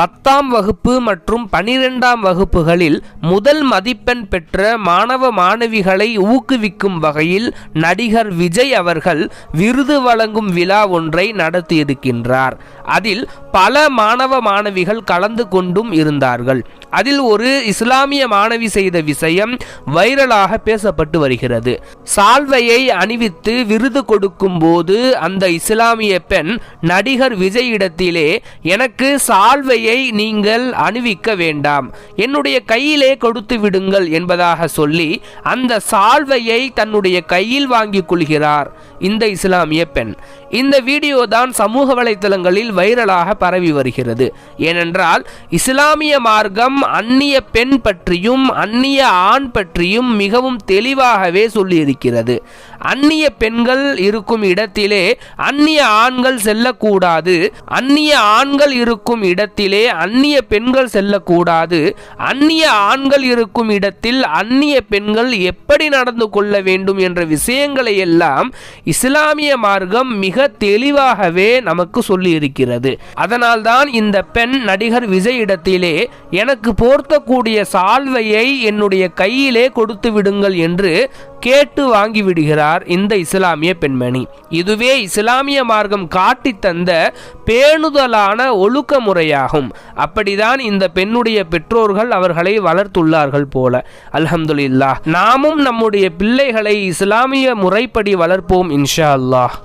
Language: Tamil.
பத்தாம் வகுப்பு மற்றும் பனிரெண்டாம் வகுப்புகளில் முதல் மதிப்பெண் பெற்ற மாணவ மாணவிகளை ஊக்குவிக்கும் வகையில் நடிகர் விஜய் அவர்கள் விருது வழங்கும் விழா ஒன்றை நடத்தியிருக்கின்றார். அதில் பல மாணவ மாணவிகள் கலந்து கொண்டும் இருந்தார்கள். அதில் ஒரு இஸ்லாமிய மாணவி செய்த விஷயம் வைரலாக பேசப்பட்டு வருகிறது. சால்வையை அணிவித்து விருது கொடுக்கும் போது அந்த இஸ்லாமிய பெண் நடிகர் விஜய் இடத்திலே எனக்கு சால்வையை நீங்கள் அணிவிக்க வேண்டாம். என்னுடைய கையிலே கொடுத்து விடுங்கள் என்பதாக சொல்லி அந்த சால்வையை தன்னுடைய கையில் வாங்கிக் கொள்கிறார் இந்த இஸ்லாமிய பெண். இந்த வீடியோ தான் சமூக வலைத்தளங்களில் வைரலாக பரவி வருகிறது. ஏனென்றால் இஸ்லாமிய மார்க்கம் அந்நிய பெண் பற்றியும் அந்நிய ஆண் பற்றியும் மிகவும் தெளிவாகவே சொல்லியிருக்கிறது. அந்நிய பெண்கள் இருக்கும் இடத்திலே அந்நிய ஆண்கள் செல்லக்கூடாது. அந்நிய ஆண்கள் இருக்கும் இடத்தில் அந்நிய பெண்கள் செல்லக்கூடாது. அந்நிய ஆண்கள் இருக்கும் இடத்தில் அந்நிய பெண்கள் எப்படி நடந்து கொள்ள வேண்டும் என்ற விஷயங்களை எல்லாம் இஸ்லாமிய மார்க்கம் மிக தெளிவாகவே நமக்கு சொல்லி இருக்கிறது அதனால்தான் இந்த பெண் நடிகர் விஜய் இடத்திலே எனக்கு போர்த்தக்கூடிய சால்வையை என்னுடைய கையிலே கொடுத்து விடுங்கள் என்று கேட்டு வாங்கி விடுகிறார் இந்த இஸ்லாமிய பெண்மணி. இதுவே இஸ்லாமிய மார்க்கம் காட்டி தந்த பேணுதலான ஒழுக்க முறையாகும் அப்படிதான் இந்த பெண்ணுடைய பெற்றோர்கள் அவர்களை வளர்த்துள்ளார்கள் போல. அல்ஹம்துல்லா நாமும் நம்முடைய பிள்ளைகளை இஸ்லாமிய முறைப்படி வளர்ப்போம் இன்ஷா அல்லாஹ்.